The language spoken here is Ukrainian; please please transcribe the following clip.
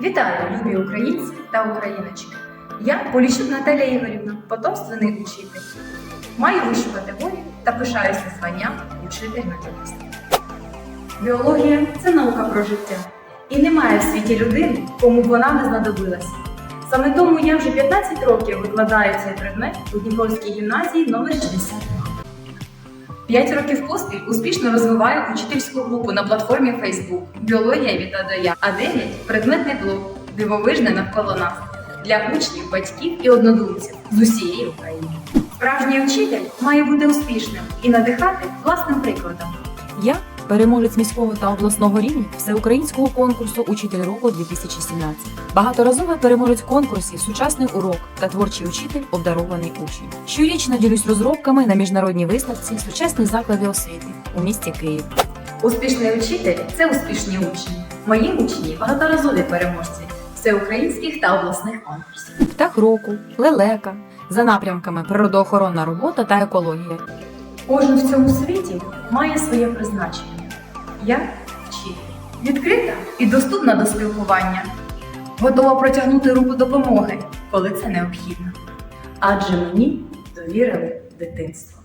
Вітаю, любі українці та україночки. Я Поліщук Наталія Ігорівна, потомственний учитель. Маю вищу категорію та пишаюся званням учитель методист. Біологія це наука про життя. І немає в світі людини, кому б вона не знадобилася. Саме тому я вже 15 років викладаю цей предмет у Дніпровській гімназії номер 62. П'ять років поспіль успішно розвиваю учительську групу на платформі Facebook Біологія від Адоя, а 9 предметний блог Дивовижне навколо нас для учнів, батьків і однодумців з усієї України. Справжній учитель має бути успішним і надихати власним прикладом. Я переможець міського та обласного рівня всеукраїнського конкурсу Учитель року 2017. Багаторазовий переможець конкурсів Сучасний урок та творчий учитель обдарований учень. Щорічно ділюсь розробками на міжнародній виставці Сучасні заклади освіти у місті Київ. Успішний учитель це успішні учні. Мої учні багаторазові переможці всеукраїнських та обласних конкурсів. Птах року, лелека за напрямками природоохоронна робота та екологія. Кожен в цьому світі має своє призначення. Я вчитель. Відкрита і доступна до спілкування. Готова протягнути руку допомоги, коли це необхідно. Адже мені довірили дитинство.